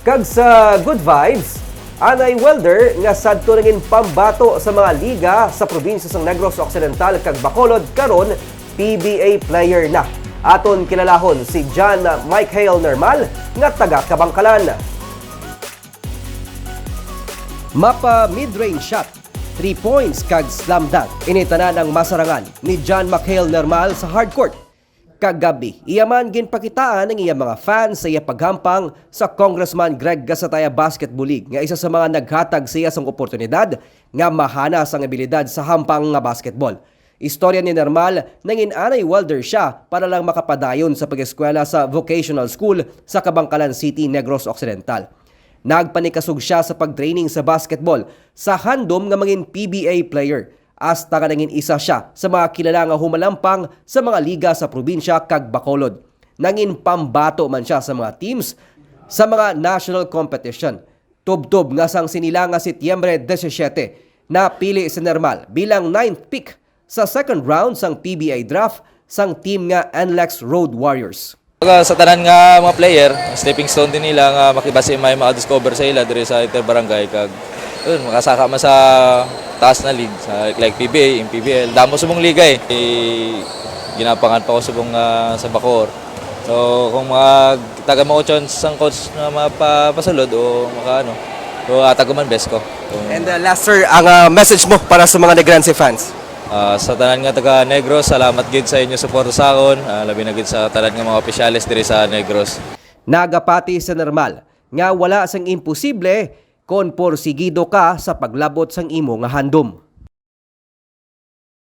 Kag sa Good Vibes, Anay Welder nga sadto nangin pambato sa mga liga sa probinsya sang Negros Occidental kag Bacolod karon PBA player na. Aton kilalahon si John Michael Normal nga taga Kabangkalan. Mapa mid-range shot, 3 points kag slam dunk. Initanan ang masarangan ni John McHale Normal sa hardcourt. Kagabi, iyaman ginpakitaan ng iyang mga fans sa iya paghampang sa Congressman Greg Gasataya Basketball League nga isa sa mga naghatag sa iya sang oportunidad nga mahana sang abilidad sa hampang nga basketball. Istorya ni Normal nang inanay welder siya para lang makapadayon sa pag-eskwela sa vocational school sa Kabangkalan City, Negros Occidental. Nagpanikasog siya sa pag-training sa basketball sa handom nga mangin PBA player. Hasta ka nangin isa siya sa mga kilala nga humalampang sa mga liga sa probinsya kag Bacolod. Nangin pambato man siya sa mga teams sa mga national competition. Tubtob nga sang sinila nga Setyembre 17 na pili si Normal bilang 9th pick sa second round sang PBA draft sang team nga NLEX Road Warriors. Sa tanan nga mga player, stepping stone din nila nga makibase may mga-discover sa ila diri sa inter barangay kag yun, makasaka man sa taas na league sa like PBA, PBL. Damo sa mong liga eh. eh ginapangan pa ko sa mong ah, sa Bacor. So kung mga taga mo chance sang coach na mapapasulod o maka ano, so atag ko man best ko. So, And uh, last sir, ang uh, message mo para sa mga Negranse fans? Ah, sa tanan nga taga Negros, salamat gid sa inyo suporta sa akon. Ah, labi na gid sa tanan nga mga opisyalis diri sa Negros. Nagapati sa normal nga wala sang imposible kon porsigido ka sa paglabot sang imo nga handom.